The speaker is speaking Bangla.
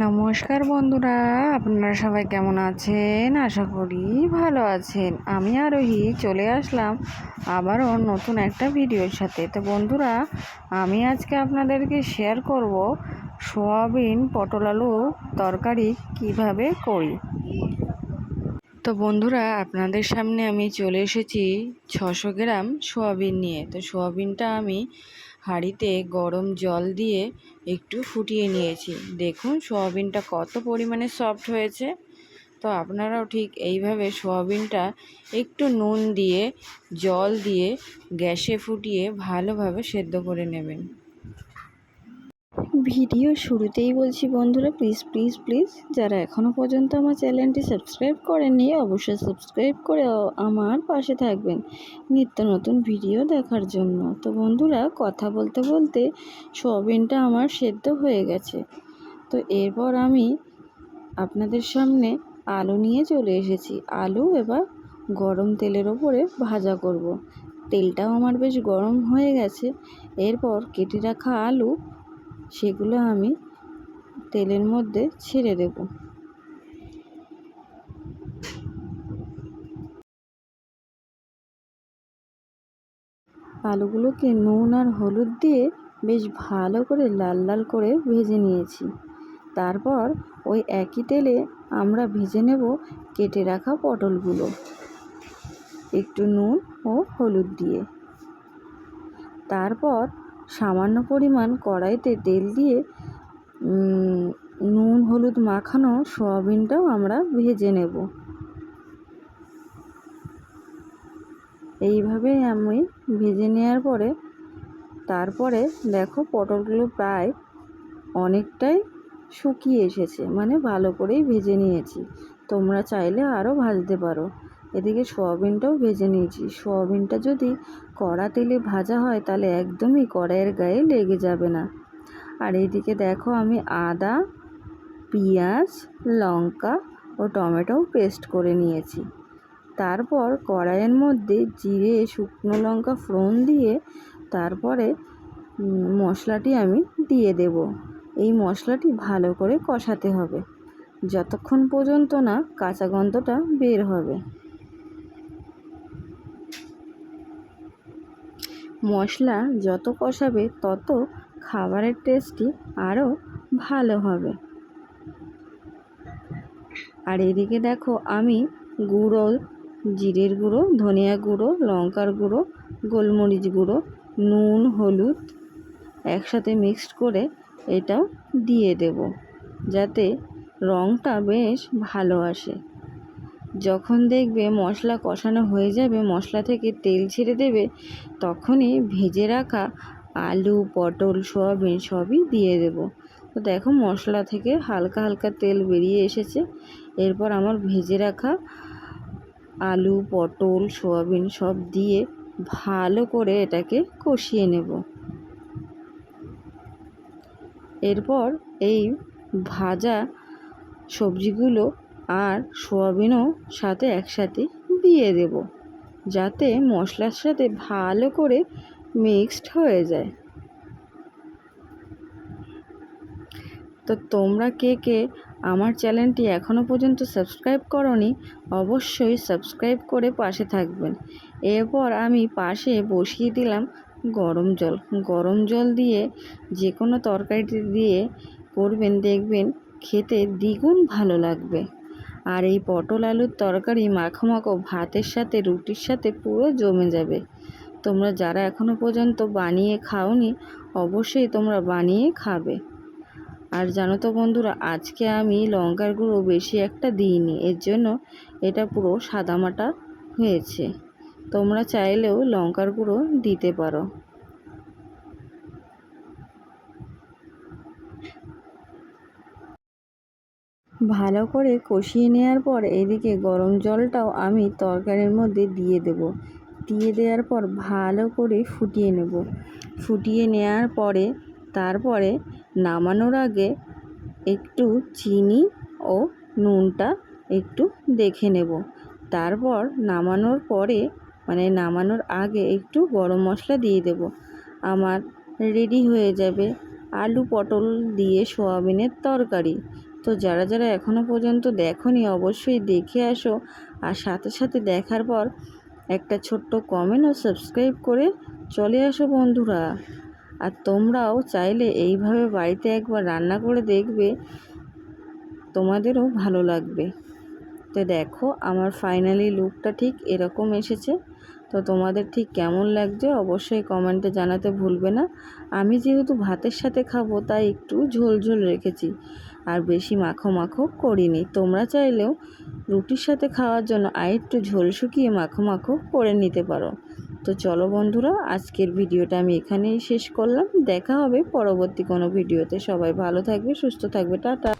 নমস্কার বন্ধুরা, আপনারা সবাই কেমন আছেন? আশা করি ভালো আছেন। আমি আরোহী, চলে আসলাম আবারও নতুন একটা ভিডিওর সাথে। তো বন্ধুরা, আমি আজকে আপনাদেরকে শেয়ার করব সোয়াবিন পটল আলু তরকারি কীভাবে করি। তো বন্ধুরা, আপনাদের সামনে আমি চলে এসেছি ছশো গ্রাম সোয়াবিন নিয়ে। তো সোয়াবিনটা আমি হাঁড়িতে গরম জল দিয়ে একটু ফুটিয়ে নিয়েছি। দেখুন, সোয়াবিনটা কত পরিমাণে সফট হয়েছে। তো আপনারাও ঠিক এইভাবে সোয়াবিনটা একটু নুন দিয়ে, জল দিয়ে গ্যাসে ফুটিয়ে ভালোভাবে সেদ্ধ করে নেবেন। ভিডিও শুরুতেই বলছি বন্ধুরা প্লিজ প্লিজ প্লিজ যারা এখনও পর্যন্ত আমার চ্যানেলটি সাবস্ক্রাইব করেননি, অবশ্যই সাবস্ক্রাইব করে আমার পাশে থাকবেন নিত্য নতুন ভিডিও দেখার জন্য। তো বন্ধুরা, কথা বলতে বলতে সোয়াবিনটা আমার সেদ্ধ হয়ে গেছে। তো এরপর আমি আপনাদের সামনে আলু নিয়ে চলে এসেছি। আলু এবার গরম তেলের ওপরে ভাজা করব। তেলটাও আমার বেশ গরম হয়ে গেছে। এরপর কেটে রাখা আলু সেগুলো আমি তেলের মধ্যে ছেড়ে দেব। আলুগুলোকে নুন আর হলুদ দিয়ে বেশ ভালো করে লাল লাল করে ভেজে নিয়েছি। তারপর ওই একই তেলে আমরা ভেজে নেব কেটে রাখা পটলগুলো। একটু নুন ও হলুদ দিয়ে। তারপর সামান্য পরিমাণ কড়াইতে তেল দিয়ে নুন, হলুদ মাখানো সয়াবিনটাও আমরা ভেজে নেব। এইভাবেই আমি ভেজে নেওয়ার পরে, তারপরে দেখো পটলগুলো প্রায় অনেকটাই শুকিয়ে এসেছে মানে ভালো করেই ভেজে নিয়েছি। তোমরা চাইলে আরও ভাজতে পারো। এদিকে সোয়াবিনটাও ভেজে নিয়েছি। সোয়াবিনটা যদি কড়া তেলে ভাজা হয়, তাহলে একদমই কড়াইয়ের গায়ে লেগে যাবে না। আর এইদিকে দেখো আমি আদা, পেঁয়াজ, লঙ্কা ও টমেটো পেস্ট করে নিয়েছি। তারপর কড়াইয়ের মধ্যে জিরে, শুকনো লঙ্কা ফোড়ন দিয়ে তারপরে মশলাটি আমি দিয়ে দেব। এই মশলাটি ভালো করে কষাতে হবে। যতক্ষণ পর্যন্ত না কাঁচা গন্ধটা বের হবে। মশলা যত কষাবে, তত খাবারের টেস্টটি আরও ভালো হবে। আর এদিকে দেখো আমি গুঁড়ো, জিরের গুঁড়ো, ধনিয়া গুঁড়ো, লঙ্কার গুঁড়ো, গোলমরিচ গুঁড়ো, নুন, হলুদ একসাথে মিক্সড করে এটাও দিয়ে দেব, যাতে রঙটা বেশ ভালো আসে। যখন দেখবে মশলা কষানো হয়ে যাবে, মশলা থেকে তেল ছেড়ে দেবে, তখনই ভেজে রাখা আলু, পটল, সয়াবিন সবই দিয়ে দেব। তো দেখো মশলা থেকে হালকা হালকা তেল বেরিয়ে এসেছে। এরপর আমার ভেজে রাখা আলু, পটল, সয়াবিন সব দিয়ে ভালো করে এটাকে কষিয়ে নেব। এরপর এই ভাজা সবজিগুলো আর সোয়াবিনও সাথে একসাথে দিয়ে দেব, যাতে মশলার সাথে ভালো করে মিক্সড হয়ে যায়। তো তোমরা কে কে আমার চ্যানেলটি এখনও পর্যন্ত সাবস্ক্রাইব করনি, অবশ্যই সাবস্ক্রাইব করে পাশে থাকবেন। এরপর আমি পাশে বসিয়ে দিলাম গরম জল। গরম জল দিয়ে যে কোনো তরকারিটি দিয়ে করবেন, দেখবেন খেতে দ্বিগুণ ভালো লাগবে। আর এই পটল আলুর তরকারি মাখো মাখো ভাতের সাথে, রুটির সাথে পুরো জমে যাবে। তোমরা যারা এখনও পর্যন্ত বানিয়ে খাওনি, অবশ্যই তোমরা বানিয়ে খাবে। আর জানো তো বন্ধুরা, আজকে আমি লঙ্কার গুঁড়ো বেশি একটা দিইনি, এর জন্য এটা পুরো সাদামাটা হয়েছে। তোমরা চাইলেও লঙ্কার গুঁড়ো দিতে পারো। ভালো করে কষিয়ে নেওয়ার পর এদিকে গরম জলটাও আমি তরকারির মধ্যে দিয়ে দেব। দিয়ে দেওয়ার পর ভালো করে ফুটিয়ে নেব। ফুটিয়ে নেওয়ার পরে, তারপরে নামানোর আগে একটু চিনি ও নুনটা একটু দেখে নেব। তারপর নামানোর পরে মানে নামানোর আগে একটু গরম মশলা দিয়ে দেব। আমার রেডি হয়ে যাবে আলু পটল দিয়ে সোয়াবিনের তরকারি। তো যারা যারা এখনও পর্যন্ত দেখোনি, অবশ্যই দেখে আসো। আর সাথে সাথে দেখার পর একটা ছোট্ট কমেন্ট ও সাবস্ক্রাইব করে চলে আসো বন্ধুরা। আর তোমরাও চাইলে এইভাবে বাড়িতে একবার রান্না করে দেখবে, তোমাদেরও ভালো লাগবে। তো দেখো, আমার ফাইনালি লুকটা ঠিক এরকম এসেছে। তো তোমাদের ঠিক কেমন লাগছে অবশ্যই কমেন্টে জানাতে ভুলবে না। আমি যেহেতু ভাতের সাথে খাব, তাই একটু ঝোল ঝোল রেখেছি। আর বেশি মাখো মাখো করিনি। তোমরা চাইলেও রুটির সাথে খাওয়ার জন্য আরেকটু ঝোল শুকিয়ে মাখো মাখো করে নিতে পারো। তো চলো বন্ধুরা, আজকের ভিডিওটা আমি এখানেই শেষ করলাম। দেখা হবে পরবর্তী কোনো ভিডিওতে। সবাই ভালো থাকবে, সুস্থ থাকবে। টাটা।